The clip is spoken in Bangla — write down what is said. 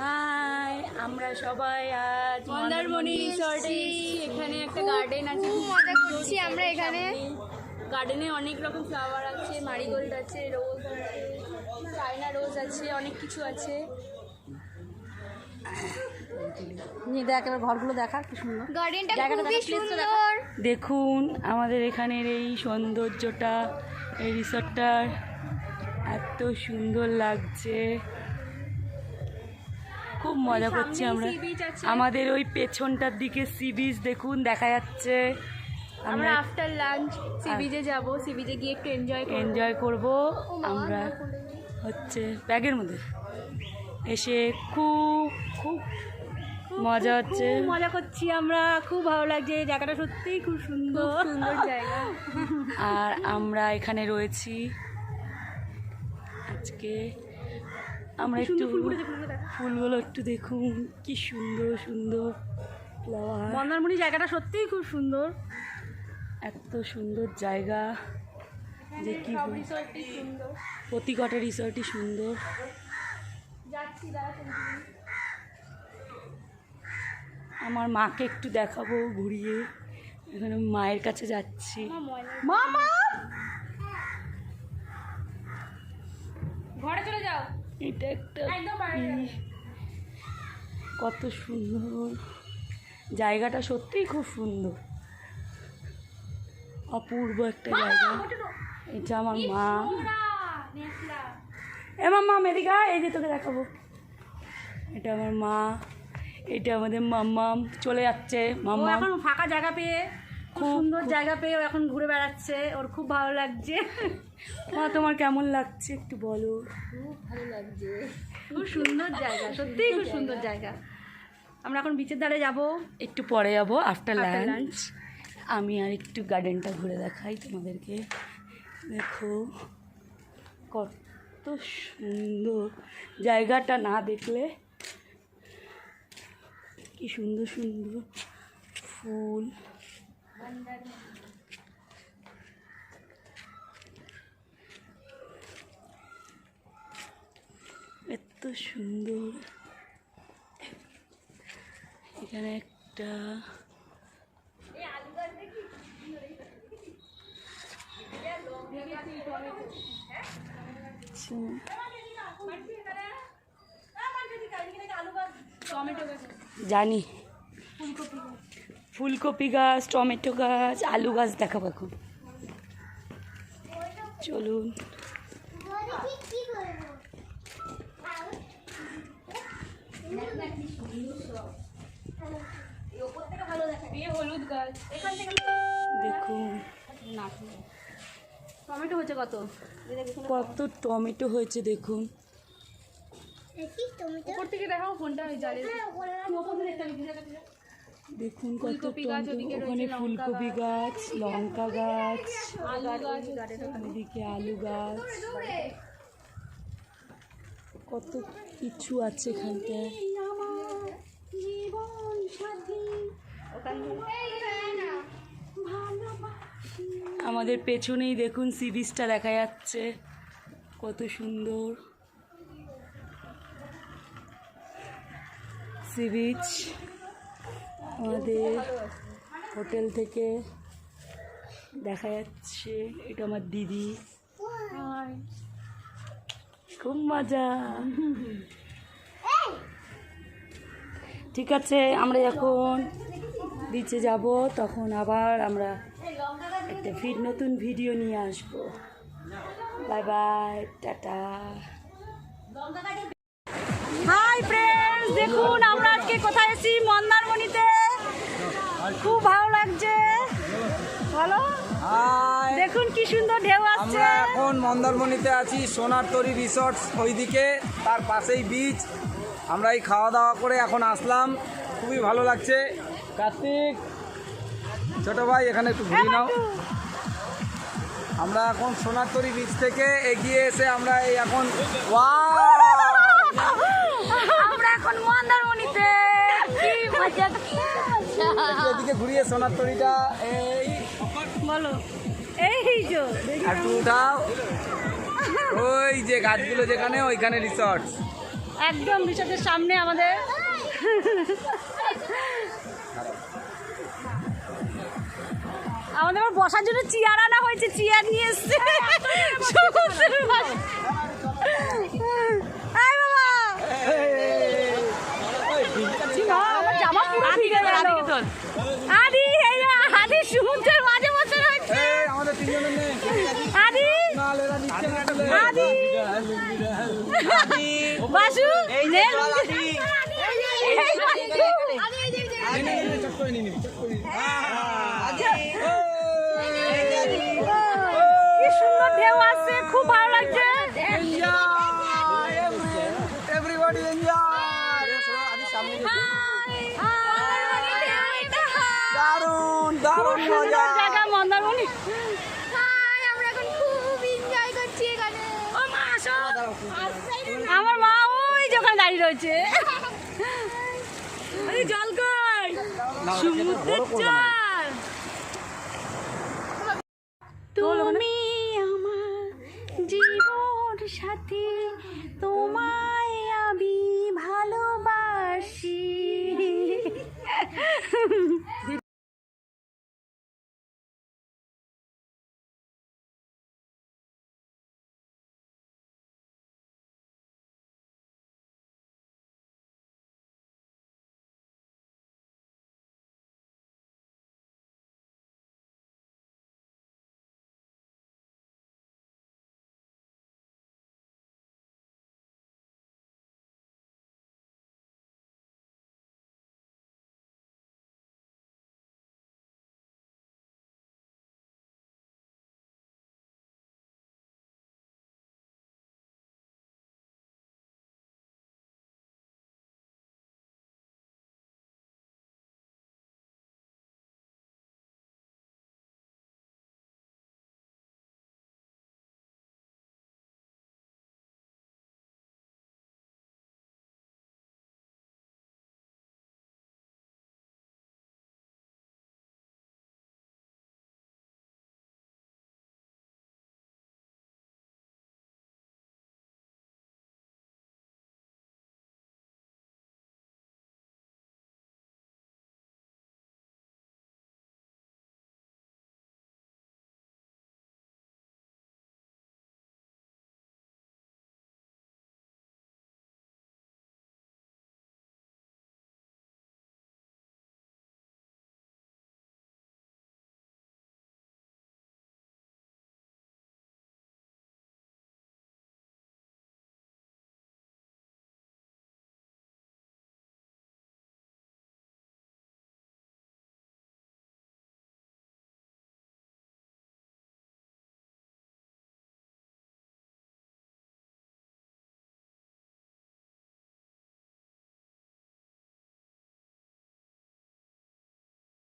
হাই আমরা সবাই আজ মন্দারমণি রিসর্টে এখানে একটা গার্ডেন আছে। খুব মজা করছি আমরা এখানে। গার্ডেনে অনেক রকম ফ্লাওয়ার আছে মারিগোল্ড আছে রোজ আছে চায়না রোজ আছে অনেক কিছু আছে। নিয়ে ঘরগুলো দেখা কি সুন্দর। গার্ডেনটা খুবই দেখা, please তো দেখা। সুন্দর। দেখুন আমাদের এখানের এই সৌন্দর্যটা এই রিসর্টটার এত সুন্দর লাগছে। খুব মজা করছি আমরা। আমাদের ওই পেছনটার দিকে সি বিচ দেখুন দেখা যাচ্ছে। আমরা আমরা আফটার লাঞ্চ সি বিচে যাব সি বিচে গিয়ে একটু এনজয় এনজয় করব। আমরা হচ্ছে ব্যাগের মধ্যে। এসে খুব খুব মজা হচ্ছে। মজা করছি আমরা। খুব ভালো লাগছে জায়গাটা সত্যিই খুব সুন্দর। সুন্দর জায়গা। আর আমরা এখানে রয়েছি। আজকে আমরা একটু ফুলগুলো একটু দেখুন কি সুন্দর সুন্দর ফ্লাওয়ার মন্দারমণি জায়গাটা সত্যিই খুব সুন্দর। এত সুন্দর জায়গা। যে কি প্রতি কটা রিসর্টই সুন্দর। আমার মাকে একটু দেখাবো ঘুরিয়ে। এখানে মায়ের কাছে যাচ্ছি। মামা ঘরে চলে যাও। এটা একটা কত সুন্দর। জায়গাটা সত্যিই খুব সুন্দর। অপূর্ব একটা জায়গা। এটা আমার মা। এ মাম্মা মেদিকা এই যে তোকে দেখাবো। এটা আমার মা এটা আমাদের মাম্মাম। চলে যাচ্ছে মাম্মা এখন ফাঁকা জায়গা পেয়ে খুব সুন্দর জায়গা পেয়ে ও এখন ঘুরে বেড়াচ্ছে। ওর খুব ভালো লাগছে। মা তোমার কেমন লাগছে একটু বলো। খুব ভালো লাগছে। খুব সুন্দর জায়গা সত্যিই খুব সুন্দর জায়গা। আমরা এখন বিচের ধারে যাব। একটু পরে যাব আফটার লাঞ্চ আমি আর একটু গার্ডেনটা ঘুরে দেখাই তোমাদেরকে। দেখো কত সুন্দর জায়গাটা না দেখলে কি সুন্দর সুন্দর ফুল। এত সুন্দর। এখানে একটা জানি। ফুলকপি গাছ টমেটো গাছ আলু গাছ দেখাবো এখন। চলুন। হলুদ গাছ দেখুন। টমেটো হচ্ছে কত? কত টমেটো হয়েছে দেখুন। উপর থেকে দেখাও ফোনটা ওই জালে টমেটো ওদিকে ওখানে ফুলকপি গাছ। লঙ্কা গাছ গাছ এদিকে আলু গাছ। কত কিছু আছে এখানটায়। আমাদের পেছনেই দেখুন সি বিচটা দেখা যাচ্ছে। কত সুন্দর। সি বিচ আমাদের হোটেল থেকে দেখা যাচ্ছে এটা আমার দিদি। খুব মজা। ঠিক আছে আমরা যখন বিচে যাব তখন আবার আমরা একটা ফির নতুন ভিডিও নিয়ে আসব। Bye bye tata. Hi friends দেখুন আমরা আজকে কোথায় এসেছি মন্দারমণিতে। খুব ভালো লাগছে। বলো দেখুন কি সুন্দর ঢেউ আসছে। আমরা এখন মন্দারমণিতে আছি সোনার তরি রিসর্ট ওইদিকে তার পাশেই বিচ আমরা এই খাওয়া দাওয়া করে এখন আসলাম। খুবই ভালো লাগছে। কার্তিক ছোট ভাই এখানে একটু ঘুরে নাও। আমরা এখন সোনারতরি বিচ থেকে এগিয়ে এসে আমরা এই এখন! আমরা এখন মজা এদিকে ঘুরিয়ে সোনারতরিটা এই। বলো। এই যে। আর উঠাও ওই যে গাছগুলো যেখানে ওইখানে রিসর্ট একদম রিসোর্টের সামনে আমাদের। আমাদের বসার জন্য চেয়ার আনা হয়েছে চেয়ার নিয়ে এসছে সমুদ্রের পাশে। এই বাবা না, আমার জামা পুরো ভিজে গেল আদি এই আদি সমুদ্রের মাঝে বসে রয়েছে। আমাদের তিনজনের নেই। আদি। আদি। বাসু এই নে। কি সুন্দর ঢেউ খুব ভালো লাগছে! দারুণ দারুণ মজা জায়গা মন্দারমণি আমরা এখন খুব এনজয় করছি এখানে ও মা আমার মা ওই দোকান দাঁড়িয়ে রয়েছে আরে জল কই সমুদ্রের জল